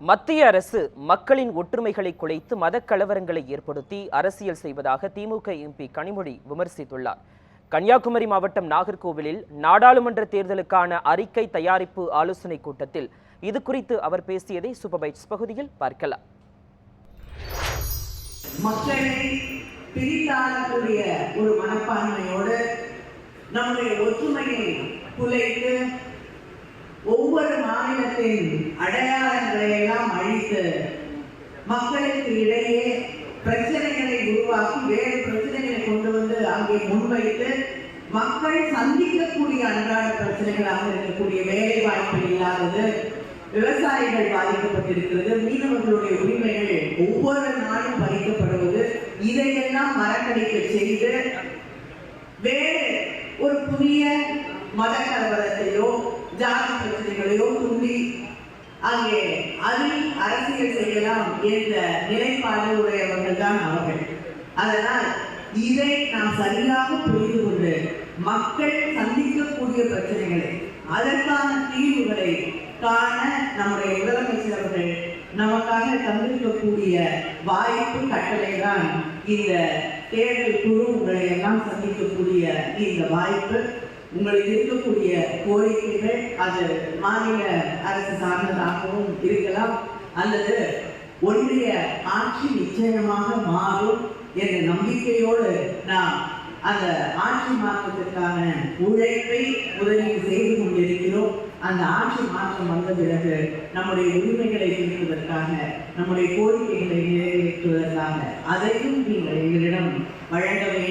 மத்திய அரசு மக்களின் ஒற்றுமைகளை குலைத்து மதக் கலவரங்களை ஏற்படுத்தி அரசியல் செய்வதாக திமுக எம்பி கனிமொழி விமர்சித்துள்ளார். கன்னியாகுமரி மாவட்டம் நாகர்கோவிலில் நாடாளுமன்ற தேர்தலுக்கான அறிக்கை தயாரிப்பு ஆலோசனைக் கூட்டத்தில் இது குறித்து அவர் பேசியதை சூப்பர்பைட்ஸ் பகுதியில் பார்க்கலாம். மக்களை பிரித்தாளக்கூடிய ஒரு மனப்பான்மையோடு நம்முடைய ஒற்றுமையை குலைத்து ஒவ்வொரு மாநிலத்தின் அடையாளங்களை எல்லாம் அழித்து மக்களுக்கு இடையே பிரச்சனைகளை உருவாக்கி வேறு பிரச்சனைகளை கொண்டு வந்து அங்கே முன்வைத்து மக்கள் சந்திக்கக்கூடிய அன்றாட பிரச்சனைகளாக இருக்கக்கூடிய வேலை வாய்ப்பு இல்லாதது விவசாயிகள் பாதிக்கப்பட்டிருக்கிறது மீனவர்களுடைய உரிமைகள் ஒவ்வொரு நாளும் பறிக்கப்படுவது இதையெல்லாம் மறக்கடிக்க செய்து வேறு ஒரு புதிய மத அங்கே அதில் அரசியல் செய்யலாம் என்ற நிலைப்பாடு உடையவர்கள் தான் அவர்கள். அதனால் இதை நாம் சரியாக புரிந்து கொண்டு மக்கள் சந்திக்கக்கூடிய பிரச்சனைகளை அதற்கான தீர்வுகளை காண நம்முடைய முதலமைச்சர் அவர்கள் நமக்காக தந்திருக்கக்கூடிய வாய்ப்பு கட்டளை தான் இந்த தேர்தல் குழு உங்களை எல்லாம் சந்திக்கக்கூடிய இந்த வாய்ப்பு. உங்களுக்கு இருக்கக்கூடிய கோரிக்கைகள் அது மாநில அரசு சார்ந்ததாகவும் இருக்கலாம். அல்லது ஒன்றிய ஆட்சி நிச்சயமாக மாறும் என்ற நம்பிக்கையோடு நாம் அந்த ஆட்சி மாற்றத்திற்கான உழைப்பை முதலீடு செய்து கொண்டிருக்கிறோம். அந்த ஆட்சி மாற்றம் வந்த பிறகு நம்முடைய உரிமைகளை பெறுவதற்காக நம்முடைய கோரிக்கைகளை நிறைவேற்றுவதற்காக அதையும் நீங்கள் எங்களிடம் வழங்க வேண்டும்.